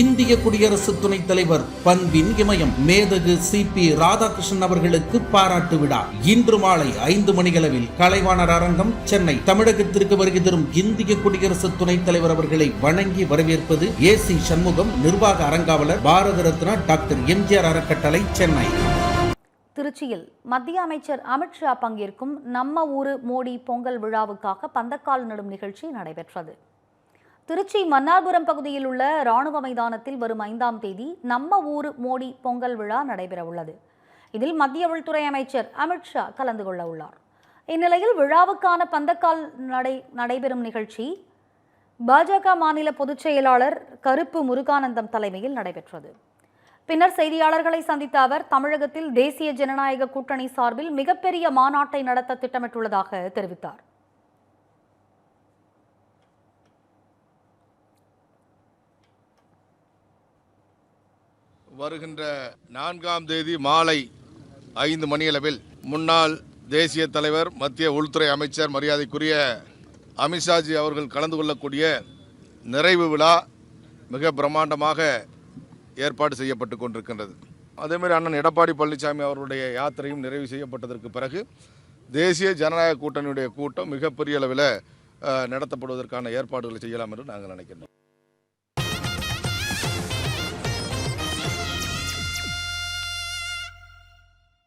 இந்திய குடியரசு துணைத் தலைவர் பண்பின் இமயம் மேதகு சி பி ராதாகிருஷ்ணன் அவர்களுக்கு பாராட்டு விழா. இன்று மாலை ஐந்து மணியளவில் கலைவாணர் அரங்கம் சென்னை தமிழகத்திற்கு வருகை தரும் இந்திய குடியரசு துணைத் தலைவர் அவர்களை வணங்கி வரவேற்பது ஏ சி சண்முகம் நிர்வாக அரங்காவலர் பாரத ரத்னா டாக்டர் எம்ஜிஆர் அறக்கட்டளை சென்னை. திருச்சியில் மத்திய அமைச்சர் அமித்ஷா பங்கேற்கும் நம்ம ஊரு மோடி பொங்கல் விழாவுக்காக பந்தக்கால் நடும் நிகழ்ச்சி நடைபெற்றது. திருச்சி மன்னார்புரம் பகுதியில் உள்ள ராணுவ மைதானத்தில் வரும் ஐந்தாம் தேதி நம்ம ஊர் மோடி பொங்கல் விழா நடைபெற உள்ளது. இதில் மத்திய உள்துறை அமைச்சர் அமித்ஷா கலந்து கொள்ள உள்ளார். இந்நிலையில் விழாவுக்கான பந்தக்கால் நடை நடைபெறும் நிகழ்ச்சி பாஜக மாநில பொதுச் செயலாளர் கருப்பு முருகானந்தம் தலைமையில் நடைபெற்றது. பின்னர் செய்தியாளர்களை சந்தித்த அவர் தமிழகத்தில் தேசிய ஜனநாயக கூட்டணி சார்பில் மிகப்பெரிய மாநாட்டை நடத்த திட்டமிட்டுள்ளதாக தெரிவித்தார். வருகின்ற நான்காம் தேதி மாலை ஐந்து மணியளவில் முன்னாள் தேசிய தலைவர் மத்திய உள்துறை அமைச்சர் மரியாதைக்குரிய அமித்ஷாஜி அவர்கள் கலந்து கொள்ளக்கூடிய நிறைவு விழா மிக பிரம்மாண்டமாக ஏற்பாடு செய்யப்பட்டு கொண்டிருக்கின்றது. அதேமாதிரி அண்ணன் எடப்பாடி பழனிசாமி அவருடைய யாத்திரையும் நிறைவு செய்யப்பட்டதற்கு பிறகு தேசிய ஜனநாயக கூட்டணியுடைய கூட்டம் மிகப்பெரிய அளவில் நடத்தப்படுவதற்கான ஏற்பாடுகளை செய்யலாம் என்று நாங்கள் நினைக்கின்றோம்.